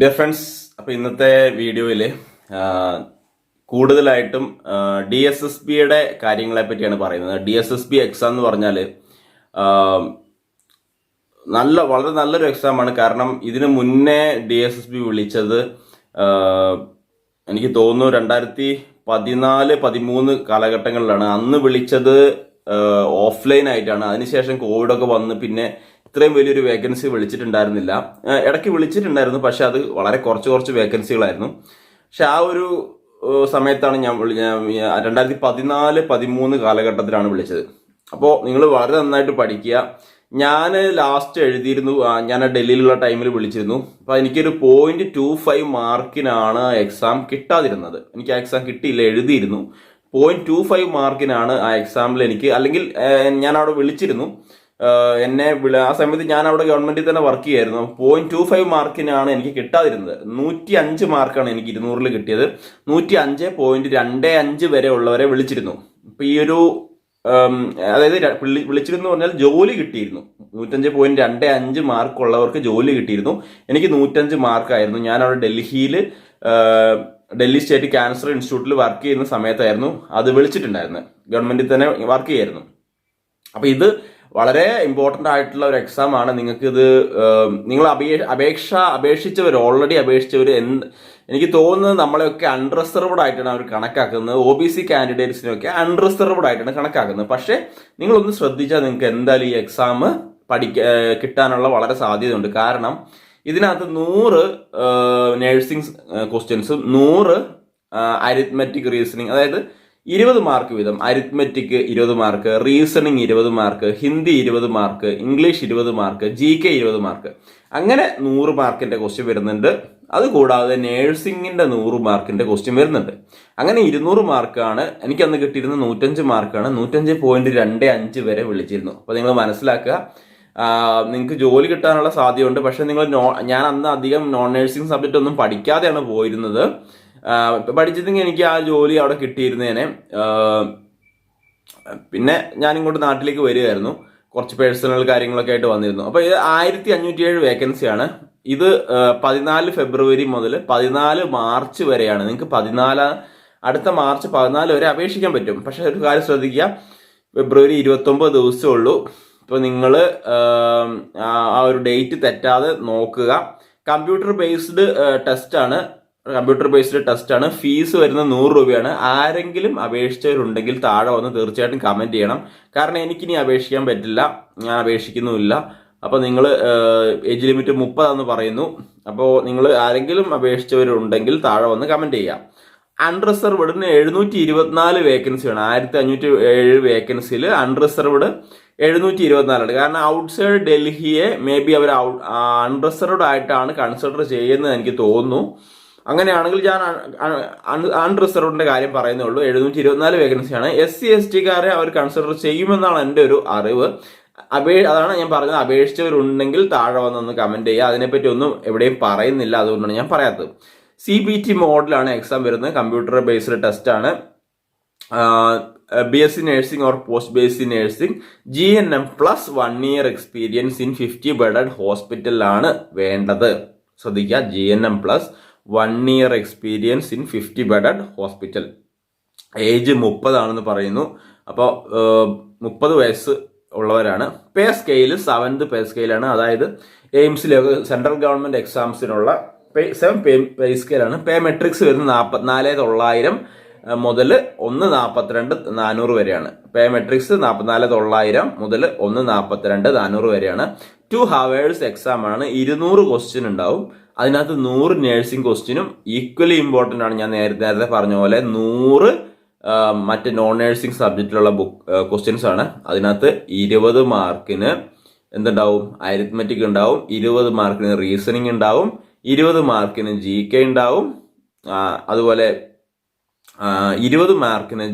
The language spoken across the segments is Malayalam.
ഡിയർ ഫ്രണ്ട്സ് അപ്പോൾ ഇന്നത്തെ വീഡിയോയിൽ കൂടുതലായിട്ടും ഡി എസ് എസ് ബിയുടെ കാര്യങ്ങളെ പറ്റിയാണ് പറയുന്നത്. D S S B exam എന്ന് പറഞ്ഞാൽ നല്ല വളരെ നല്ലൊരു എക്സാമാണ് കാരണം ഇതിന് മുന്നേ ഡി എസ് എസ് ബി വിളിച്ചത് എനിക്ക് തോന്നുന്നു രണ്ടായിരത്തി പതിനാല് പതിമൂന്ന് കാലഘട്ടങ്ങളിലാണ്. അന്ന് വിളിച്ചത് ഓഫ്ലൈൻ ആയിട്ടാണ്. അതിനുശേഷം കോവിഡൊക്കെ വന്ന് പിന്നെ ഇത്രയും വലിയൊരു വേക്കൻസി വിളിച്ചിട്ടുണ്ടായിരുന്നില്ല. ഇടയ്ക്ക് വിളിച്ചിട്ടുണ്ടായിരുന്നു പക്ഷെ അത് വളരെ കുറച്ച് കുറച്ച് വേക്കൻസികളായിരുന്നു പക്ഷെ ആ ഒരു സമയത്താണ് ഞാൻ രണ്ടായിരത്തി പതിനാല് പതിമൂന്ന് കാലഘട്ടത്തിലാണ് വിളിച്ചത്. അപ്പോൾ നിങ്ങൾ വളരെ നന്നായിട്ട് പഠിക്കുക. ഞാൻ ലാസ്റ്റ് എഴുതിയിരുന്നു ഞാൻ ഡൽഹിയിലുള്ള ടൈമിൽ വിളിച്ചിരുന്നു. അപ്പോൾ എനിക്കൊരു പോയിന്റ് ടു ഫൈവ് മാർക്കിനാണ് എക്സാം കിട്ടാതിരുന്നത്. എനിക്ക് ആ എക്സാം കിട്ടിയില്ല എഴുതിയിരുന്നു. പോയിന്റ് ടു ഫൈവ് മാർക്കിനാണ് ആ എക്സാമിൽ എനിക്ക് അല്ലെങ്കിൽ ഞാൻ അവിടെ വിളിച്ചിരുന്നു. എന്നെ വിള ആ സമയത്ത് ഞാൻ അവിടെ ഗവൺമെന്റിൽ തന്നെ വർക്ക് ചെയ്യായിരുന്നു. പോയിന്റ് ടു ഫൈവ് മാർക്കിനാണ് എനിക്ക് കിട്ടാതിരുന്നത്. നൂറ്റി അഞ്ച് മാർക്കാണ് എനിക്ക് ഇരുന്നൂറിൽ കിട്ടിയത്. നൂറ്റി അഞ്ച് പോയിന്റ് രണ്ട് അഞ്ച് വരെ ഉള്ളവരെ വിളിച്ചിരുന്നു. ഇപ്പൊ ഈ ഒരു അതായത് വിളിച്ചിരുന്നു പറഞ്ഞാൽ ജോലി കിട്ടിയിരുന്നു. നൂറ്റഞ്ച് പോയിന്റ് രണ്ട് അഞ്ച് മാർക്ക് ഉള്ളവർക്ക് ജോലി കിട്ടിയിരുന്നു. എനിക്ക് നൂറ്റഞ്ച് മാർക്കായിരുന്നു ഞാൻ അവിടെ ഡൽഹിയിൽ ഡൽഹി സ്റ്റേറ്റ് ക്യാൻസർ ഇൻസ്റ്റിറ്റ്യൂട്ടിൽ വർക്ക് ചെയ്യുന്ന സമയത്തായിരുന്നു അത് വിളിച്ചിട്ടുണ്ടായിരുന്നത്. ഗവൺമെന്റിൽ തന്നെ വർക്ക് ചെയ്യായിരുന്നു. അപ്പൊ ഇത് വളരെ ഇമ്പോർട്ടന്റ് ആയിട്ടുള്ള ഒരു എക്സാം ആണ്. നിങ്ങൾക്ക് ഇത് നിങ്ങൾ അപേ അപേക്ഷ അപേക്ഷിച്ചവർ ഓൾറെഡി അപേക്ഷിച്ചവർ എന്ത് എനിക്ക് തോന്നുന്നത് നമ്മളെയൊക്കെ അൺറിസർവ്ഡ് ആയിട്ടാണ് അവർ കണക്കാക്കുന്നത്. ഒ ബി സി കാൻഡിഡേറ്റ്സിനെയൊക്കെ അൺറിസർവ്ഡ് ആയിട്ടാണ് കണക്കാക്കുന്നത്. പക്ഷേ നിങ്ങളൊന്ന് ശ്രദ്ധിച്ചാൽ നിങ്ങൾക്ക് എന്തായാലും ഈ എക്സാം പഠിക്ക കിട്ടാനുള്ള വളരെ സാധ്യതയുണ്ട്. കാരണം ഇതിനകത്ത് നൂറ് നേഴ്സിംഗ് ക്വസ്റ്റ്യൻസും നൂറ് അരിത്മെറ്റിക് റീസണിങ് അതായത് ഇരുപത് മാർക്ക് വീതം അരിത്മെറ്റിക് ഇരുപത് മാർക്ക് റീസണിങ് ഇരുപത് മാർക്ക് ഹിന്ദി ഇരുപത് മാർക്ക് ഇംഗ്ലീഷ് ഇരുപത് മാർക്ക് ജി കെ ഇരുപത് മാർക്ക്. അങ്ങനെ നൂറ് മാർക്കിന്റെ ക്വസ്റ്റ്യൻ വരുന്നുണ്ട്. അതുകൂടാതെ നേഴ്സിംഗിന്റെ നൂറ് മാർക്കിന്റെ ക്വസ്റ്റ്യൻ വരുന്നുണ്ട്. അങ്ങനെ ഇരുന്നൂറ് മാർക്കാണ് എനിക്ക് അന്ന് കിട്ടിയിരുന്ന നൂറ്റഞ്ച് മാർക്കാണ്. നൂറ്റഞ്ച് പോയിന്റ് രണ്ട് അഞ്ച് വരെ വിളിച്ചിരുന്നു. അപ്പൊ നിങ്ങൾ മനസ്സിലാക്കുക. നിങ്ങൾക്ക് ജോലി കിട്ടാനുള്ള സാധ്യതയുണ്ട്. പക്ഷെ നിങ്ങൾ നോ ഞാൻ അന്ന് അധികം നോൺ നേഴ്സിംഗ് സബ്ജക്റ്റ് ഒന്നും പഠിക്കാതെയാണ് പോയിരുന്നത്. പഠിച്ചിരുന്നെങ്കിൽ എനിക്ക് ആ ജോലി അവിടെ കിട്ടിയിരുന്നേനെ. പിന്നെ ഞാനിങ്ങോട്ട് നാട്ടിലേക്ക് വരികയായിരുന്നു. കുറച്ച് പേഴ്സണൽ കാര്യങ്ങളൊക്കെ ആയിട്ട് വന്നിരുന്നു. അപ്പോൾ ഇത് ആയിരത്തി അഞ്ഞൂറ്റി ഏഴ് വേക്കൻസിയാണ് ഇത് പതിനാല് ഫെബ്രുവരി മുതൽ പതിനാല് മാർച്ച് വരെയാണ്. നിങ്ങൾക്ക് പതിനാല് അടുത്ത മാർച്ച് പതിനാല് വരെ അപേക്ഷിക്കാൻ പറ്റും. പക്ഷെ ഒരു കാര്യം ശ്രദ്ധിക്കുക. ഫെബ്രുവരി ഇരുപത്തൊമ്പത് ദിവസമേ ഉള്ളൂ. ഇപ്പോൾ നിങ്ങൾ ആ ഒരു ഡേറ്റ് തെറ്റാതെ നോക്കുക. കമ്പ്യൂട്ടർ ബേസ്ഡ് ടെസ്റ്റ് ആണ്. കമ്പ്യൂട്ടർ ബേസ്ഡ് ടെസ്റ്റ് ആണ്. ഫീസ് വരുന്ന നൂറ് രൂപയാണ്. ആരെങ്കിലും അപേക്ഷിച്ചവരുണ്ടെങ്കിൽ താഴെ വന്ന് തീർച്ചയായിട്ടും കമന്റ് ചെയ്യണം. കാരണം എനിക്കിനി അപേക്ഷിക്കാൻ പറ്റില്ല. ഞാൻ അപേക്ഷിക്കുന്നുമില്ല. അപ്പോൾ നിങ്ങൾ ഏജ് ലിമിറ്റ് മുപ്പതാന്ന് പറയുന്നു. അപ്പോൾ നിങ്ങൾ ആരെങ്കിലും അപേക്ഷിച്ചവരുണ്ടെങ്കിൽ താഴെ വന്ന് കമന്റ് ചെയ്യാം. അൺറിസർവ്ഡിന് എഴുന്നൂറ്റി ഇരുപത്തിനാല് വേക്കൻസിയാണ് ആയിരത്തി അഞ്ഞൂറ്റി ഏഴ് വേക്കൻസിയിൽ അൺറിസർവ്ഡ് എഴുന്നൂറ്റി ഇരുപത്തിനാലാണ് കാരണം ഔട്ട്സൈഡ് ഡൽഹിയെ മേ ബി അവർ അൺറിസർവ്ഡ് ആയിട്ടാണ് കൺസിഡർ ചെയ്യുന്നത് എനിക്ക് തോന്നുന്നു. അങ്ങനെയാണെങ്കിൽ ഞാൻ അൺറിസർവ്ഡിന്റെ കാര്യം പറയുന്നുള്ളൂ എഴുന്നൂറ്റി ഇരുപത്തിനാല് വേക്കൻസിയാണ്. എസ് സി എസ് ടിക്കാരെ അവർ കൺസിഡർ ചെയ്യുമെന്നാണ് എന്റെ ഒരു അറിവ്. അപേ അതാണ് ഞാൻ പറഞ്ഞത്. അപേക്ഷിച്ചവരുണ്ടെങ്കിൽ താഴെ വന്നൊന്ന് കമന്റ് ചെയ്യുക. അതിനെപ്പറ്റി ഒന്നും എവിടെയും പറയുന്നില്ല. അതുകൊണ്ടാണ് ഞാൻ പറയാത്തത്. സി ബി ടി മോഡലാണ് എക്സാം വരുന്നത്. കമ്പ്യൂട്ടർ ബേസ്ഡ് ടെസ്റ്റ് ആണ്. B S C nursing or post B S C nursing G N M plus one year experience in fifty bedded ഹോസ്പിറ്റലാണ് വേണ്ടത്. ശ്രദ്ധിക്കുക. G N M plus one year experience in fifty bedded hospital age മുപ്പതാണെന്ന് പറയുന്നു. അപ്പോൾ മുപ്പത് വയസ്സ് ഉള്ളവരാണ്. പേ സ്കെയിൽ സെവൻത് പേ സ്കെയിലാണ് അതായത് എയിംസിലൊക്കെ സെൻട്രൽ ഗവൺമെന്റ് എക്സാംസിനുള്ള പേ സെവൻ പേ പേ സ്കെയിലാണ് പേ മെട്രിക്സ് വരുന്നത് നാൽപ്പത്തിനാല് തൊള്ളായിരം മുതൽ ഒന്ന് നാൽപ്പത്തിരണ്ട് നാനൂറ് വരെയാണ്. പേ മെട്രിക്സ് നാൽപ്പത്തിനാല് തൊള്ളായിരം മുതൽ ഒന്ന് നാൽപ്പത്തിരണ്ട് നാനൂറ് വരെയാണ്. ടു ഹവേഴ്സ് എക്സാം ആണ്. ഇരുന്നൂറ് ക്വസ്റ്റ്യൻ ഉണ്ടാവും. അതിനകത്ത് നൂറ് നേഴ്സിംഗ് ക്വസ്റ്റ്യനും ഈക്വലി ഇമ്പോർട്ടന്റ് ആണ് ഞാൻ നേരത്തെ നേരത്തെ പറഞ്ഞ പോലെ നൂറ് മറ്റ് നോൺ നേഴ്സിംഗ് സബ്ജക്റ്റിലുള്ള ബുക്ക് ക്വസ്റ്റ്യൻസ് ആണ്. അതിനകത്ത് ഇരുപത് മാർക്കിന് എന്തുണ്ടാവും? അരിത്മെറ്റിക് ഉണ്ടാവും ഇരുപത് മാർക്കിന് റീസണിങ് ഉണ്ടാവും ഇരുപത് മാർക്കിന് ജി കെ ഉണ്ടാവും അതുപോലെ ഇരുപത് മാർക്കിന്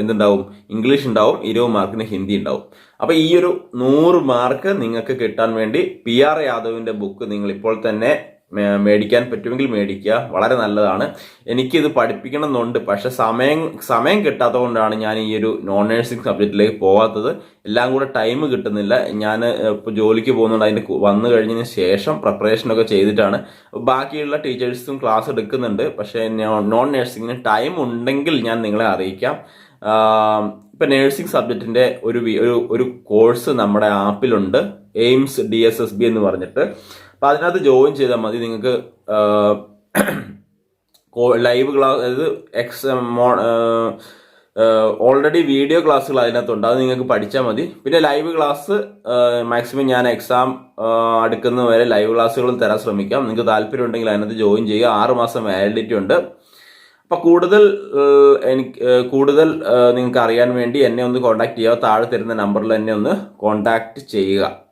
എന്തുണ്ടാവും? ഇംഗ്ലീഷ് ഉണ്ടാവും ഇരുപത് മാർക്കിന് ഹിന്ദി ഉണ്ടാവും. അപ്പൊ ഈ ഒരു നൂറ് മാർക്ക് നിങ്ങൾക്ക് കിട്ടാൻ വേണ്ടി പി ആർ യാദവിന്റെ ബുക്ക് നിങ്ങൾ ഇപ്പോൾ തന്നെ മേടിക്കാൻ പറ്റുമെങ്കിൽ മേടിക്കുക. വളരെ നല്ലതാണ്. എനിക്കിത് പഠിപ്പിക്കണം എന്നുണ്ട് പക്ഷെ സമയം സമയം കിട്ടാത്തത് കൊണ്ടാണ് ഞാൻ ഈ ഒരു നോൺ നേഴ്സിംഗ് സബ്ജക്റ്റിലേക്ക് പോകാത്തത് എല്ലാം കൂടെ ടൈം കിട്ടുന്നില്ല. ഞാൻ ഇപ്പോൾ ജോലിക്ക് പോകുന്നുണ്ട്. അതിന്റെ വന്നു കഴിഞ്ഞതിന് ശേഷം പ്രിപ്പറേഷനൊക്കെ ചെയ്തിട്ടാണ്. ബാക്കിയുള്ള ടീച്ചേഴ്സും ക്ലാസ് എടുക്കുന്നുണ്ട്. പക്ഷേ നോൺ നേഴ്സിങ്ങിന് ടൈം ഉണ്ടെങ്കിൽ ഞാൻ നിങ്ങളെ അറിയിക്കാം. ഇപ്പം നേഴ്സിംഗ് സബ്ജക്റ്റിന്റെ ഒരു ഒരു കോഴ്സ് നമ്മുടെ ആപ്പിലുണ്ട് AIIMS D S S B എന്ന് പറഞ്ഞിട്ട്. അപ്പൊ അതിനകത്ത് ജോയിൻ ചെയ്താൽ മതി. നിങ്ങൾക്ക് ലൈവ് ക്ലാസ് അതായത് എക്സ് ഓൾറെഡി വീഡിയോ ക്ലാസ്സുകൾ അതിനകത്തുണ്ട്. അത് നിങ്ങൾക്ക് പഠിച്ചാൽ മതി. പിന്നെ ലൈവ് ക്ലാസ് മാക്സിമം ഞാൻ എക്സാം അടുക്കുന്ന വരെ ലൈവ് ക്ലാസ്സുകളും തരാൻ ശ്രമിക്കാം. നിങ്ങൾക്ക് താല്പര്യം ഉണ്ടെങ്കിൽ അതിനകത്ത് ജോയിൻ ചെയ്യുക. ആറ് മാസം വാലിഡിറ്റി ഉണ്ട്. അപ്പൊ കൂടുതൽ എനിക്ക് കൂടുതൽ നിങ്ങൾക്ക് അറിയാൻ വേണ്ടി എന്നെ ഒന്ന് കോൺടാക്ട് ചെയ്യുക. താഴെ തരുന്ന നമ്പറിൽ എന്നെ ഒന്ന് കോൺടാക്ട് ചെയ്യുക.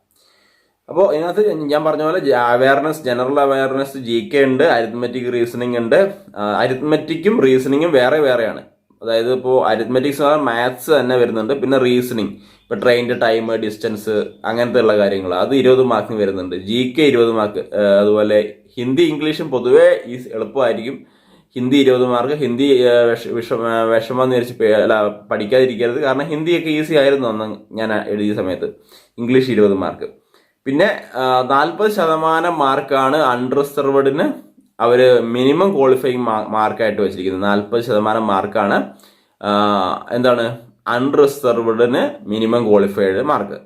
അപ്പോൾ ഇതിനകത്ത് ഞാൻ പറഞ്ഞ പോലെ awareness general awareness G K ഉണ്ട് അരിത്മെറ്റിക് റീസണിങ് ഉണ്ട്. അരിത്മെറ്റിക്കും റീസണിങ്ങും വേറെ വേറെയാണ്. അതായത് ഇപ്പോൾ അരിത്മെറ്റിക്സ് മാത്സ് തന്നെ വരുന്നുണ്ട് പിന്നെ റീസണിങ് ഇപ്പോൾ ട്രെയിനിന്റെ ടൈം ഡിസ്റ്റൻസ് അങ്ങനത്തെ ഉള്ള കാര്യങ്ങൾ. അത് ഇരുപത് മാർക്കിന് വരുന്നുണ്ട്. ജി കെ ഇരുപത് മാർക്ക് അതുപോലെ ഹിന്ദി ഇംഗ്ലീഷും പൊതുവേ ഈ എളുപ്പമായിരിക്കും. ഹിന്ദി ഇരുപത് മാർക്ക് ഹിന്ദി വിഷമ വിഷ- വിഷ- വിഷമം വിചാരിച്ച് അല്ല പഠിക്കാതിരിക്കരുത്. കാരണം ഹിന്ദിയൊക്കെ ഈസി ആയിരുന്നു അന്ന് ഞാൻ എഴുതിയ സമയത്ത്. ഇംഗ്ലീഷ് ഇരുപത് മാർക്ക് പിന്നെ നാൽപ്പത് ശതമാനം മാർക്കാണ് അൺറിസർവഡിന് അവർ മിനിമം ക്വാളിഫയിങ് മാർക്കായിട്ട് വെച്ചിരിക്കുന്നത്. നാൽപ്പത് ശതമാനം മാർക്കാണ് എന്താണ് അൺറിസർവഡിന് minimum qualified mark.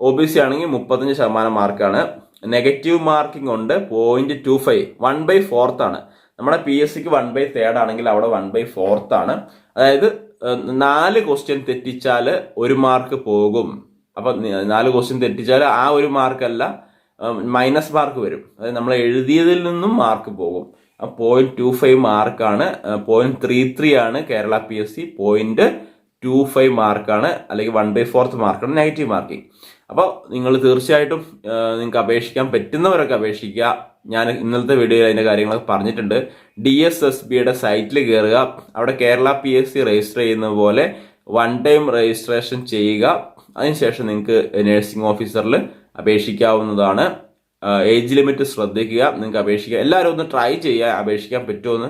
O B C ആണെങ്കിൽ മുപ്പത്തഞ്ച് ശതമാനം മാർക്കാണ്. നെഗറ്റീവ് മാർക്കിംഗ് ഉണ്ട് point two five one by fourth ആണ്. നമ്മുടെ പി എസ് സിക്ക് വൺ ബൈ തേർഡ് ആണെങ്കിൽ അവിടെ വൺ ബൈ ഫോർത്ത് ആണ്. അതായത് നാല് ക്വസ്റ്റ്യൻ തെറ്റിച്ചാൽ ഒരു മാർക്ക് പോകും. അപ്പൊ നാല് ക്വസ്റ്റ്യൻ തെറ്റിച്ചാൽ ആ ഒരു മാർക്കല്ല മൈനസ് മാർക്ക് വരും. അതായത് നമ്മൾ എഴുതിയതിൽ നിന്നും മാർക്ക് പോകും. പോയിന്റ് ടു ഫൈവ് മാർക്കാണ് പോയിന്റ് ത്രീ ത്രീ ആണ് Kerala P S C point two five മാർക്കാണ് അല്ലെങ്കിൽ വൺ ബൈ ഫോർത്ത് മാർക്കാണ് നെഗറ്റീവ് മാർക്കിംഗ് അപ്പോൾ നിങ്ങൾ തീർച്ചയായിട്ടും നിങ്ങൾക്ക് അപേക്ഷിക്കാൻ പറ്റുന്നവരൊക്കെ അപേക്ഷിക്കുക. ഞാൻ ഇന്നലത്തെ വീഡിയോയിൽ അതിന്റെ കാര്യങ്ങളൊക്കെ പറഞ്ഞിട്ടുണ്ട്. ഡി എസ് എസ് ബിയുടെ സൈറ്റിൽ കയറുക അവിടെ Kerala P S C register ചെയ്യുന്ന പോലെ വൺ ടൈം രജിസ്ട്രേഷൻ ചെയ്യുക. അതിനുശേഷം നിങ്ങൾക്ക് നഴ്സിംഗ് ഓഫീസറിൽ അപേക്ഷിക്കാവുന്നതാണ്. ഏജ് ലിമിറ്റ് ശ്രദ്ധിക്കുക നിങ്ങൾക്ക് അപേക്ഷിക്കുക എല്ലാവരും ഒന്ന് ട്രൈ ചെയ്യുക അപേക്ഷിക്കാൻ പറ്റുമെന്ന്.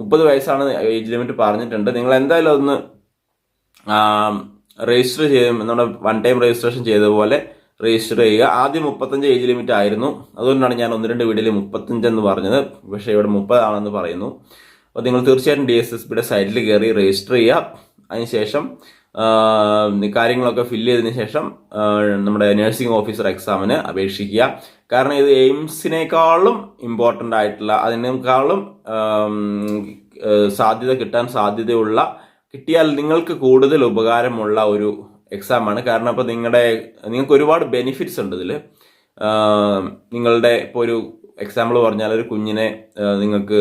മുപ്പത് വയസ്സാണ് ഏജ് ലിമിറ്റ് പറഞ്ഞിട്ടുണ്ട്. നിങ്ങൾ എന്തായാലും ഒന്ന് രജിസ്റ്റർ ചെയ്യും. നമ്മുടെ വൺ ടൈം രജിസ്ട്രേഷൻ ചെയ്തതുപോലെ പോലെ രജിസ്റ്റർ ചെയ്യുക. ആദ്യം മുപ്പത്തഞ്ച് ഏജ് ലിമിറ്റ് ആയിരുന്നു. അതുകൊണ്ടാണ് ഞാൻ ഒന്ന് രണ്ട് വീഡിയോയിൽ മുപ്പത്തഞ്ച് എന്ന് പറഞ്ഞത്. പക്ഷേ ഇവിടെ മുപ്പതാണെന്ന് പറയുന്നു. അപ്പോൾ നിങ്ങൾ തീർച്ചയായിട്ടും ഡി എസ് എസ് ബിയുടെ സൈറ്റിൽ കയറി രജിസ്റ്റർ ചെയ്യുക. അതിനുശേഷം കാര്യങ്ങളൊക്കെ ഫില്ല് ചെയ്തതിന് ശേഷം നമ്മുടെ നഴ്സിംഗ് ഓഫീസർ എക്സാമിന് അപേക്ഷിക്കുക. കാരണം ഇത് എയിംസിനേക്കാളും ഇമ്പോർട്ടന്റ് ആയിട്ടുള്ള അതിനേക്കാളും സാധ്യത കിട്ടാൻ സാധ്യതയുള്ള കിട്ടിയാൽ നിങ്ങൾക്ക് കൂടുതൽ ഉപകാരമുള്ള ഒരു എക്സാമാണ് കാരണം ഇപ്പോൾ നിങ്ങളുടെ നിങ്ങൾക്ക് ഒരുപാട് ബെനിഫിറ്റ്സ് ഉണ്ട് ഇതിൽ നിങ്ങളുടെ ഇപ്പോൾ ഒരു എക്സാമ്പിൾ പറഞ്ഞാൽ ഒരു കുഞ്ഞിനെ നിങ്ങൾക്ക്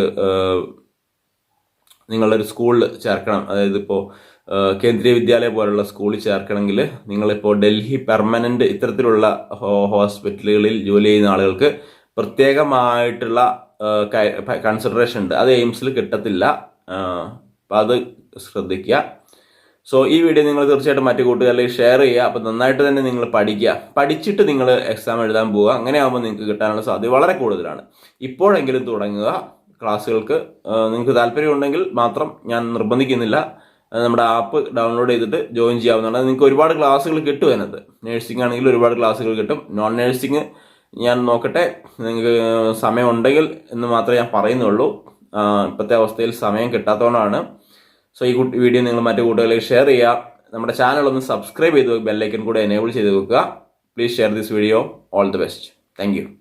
നിങ്ങളുടെ ഒരു സ്കൂളിൽ ചേർക്കണം. അതായത് ഇപ്പോൾ കേന്ദ്രീയ വിദ്യാലയ പോലുള്ള സ്കൂളിൽ ചേർക്കണമെങ്കിൽ നിങ്ങളിപ്പോൾ ഡൽഹി പെർമനന്റ് ഇത്തരത്തിലുള്ള ഹോസ്പിറ്റലുകളിൽ ജോലി ചെയ്യുന്ന ആളുകൾക്ക് പ്രത്യേകമായിട്ടുള്ള കൺസിഡറേഷൻ ഉണ്ട്. അത് എയിംസിൽ കിട്ടത്തില്ല. അപ്പം അത് ശ്രദ്ധിക്കുക. സോ ഈ വീഡിയോ നിങ്ങൾ തീർച്ചയായിട്ടും മറ്റു കൂട്ടുകാരിൽ ഷെയർ ചെയ്യുക. അപ്പം നന്നായിട്ട് തന്നെ നിങ്ങൾ പഠിക്കുക. പഠിച്ചിട്ട് നിങ്ങൾ എക്സാം എഴുതാൻ പോവുക. അങ്ങനെ ആകുമ്പോൾ നിങ്ങൾക്ക് കിട്ടാനുള്ള സാധ്യത വളരെ കൂടുതലാണ്. ഇപ്പോഴെങ്കിലും തുടങ്ങുക. ക്ലാസ്സുകൾക്ക് നിങ്ങൾക്ക് താല്പര്യമുണ്ടെങ്കിൽ മാത്രം ഞാൻ നിർബന്ധിക്കുന്നില്ല. നമ്മുടെ ആപ്പ് ഡൗൺലോഡ് ചെയ്തിട്ട് ജോയിൻ ചെയ്യാവുന്നതാണ്. നിങ്ങൾക്ക് ഒരുപാട് ക്ലാസ്സുകൾ കിട്ടും അതിനകത്ത്. നേഴ്സിംഗ് ആണെങ്കിൽ ഒരുപാട് ക്ലാസ്സുകൾ കിട്ടും. നോൺ നേഴ്സിംഗ് ഞാൻ നോക്കട്ടെ. നിങ്ങൾക്ക് സമയമുണ്ടെങ്കിൽ എന്ന് മാത്രമേ ഞാൻ പറയുന്നുള്ളൂ. ഇപ്പോഴത്തെ അവസ്ഥയിൽ സമയം കിട്ടാത്തതുകൊണ്ടാണ്. സോ ഈ വീഡിയോ നിങ്ങൾ മറ്റു കൂട്ടുകാരിലേക്ക് ഷെയർ ചെയ്യുക. നമ്മുടെ ചാനൽ ഒന്ന് സബ്സ്ക്രൈബ് ചെയ്ത് ബെല്ലൈക്കൻ കൂടെ എനേബിൾ ചെയ്ത് വെക്കുക. Please share this video all the best thank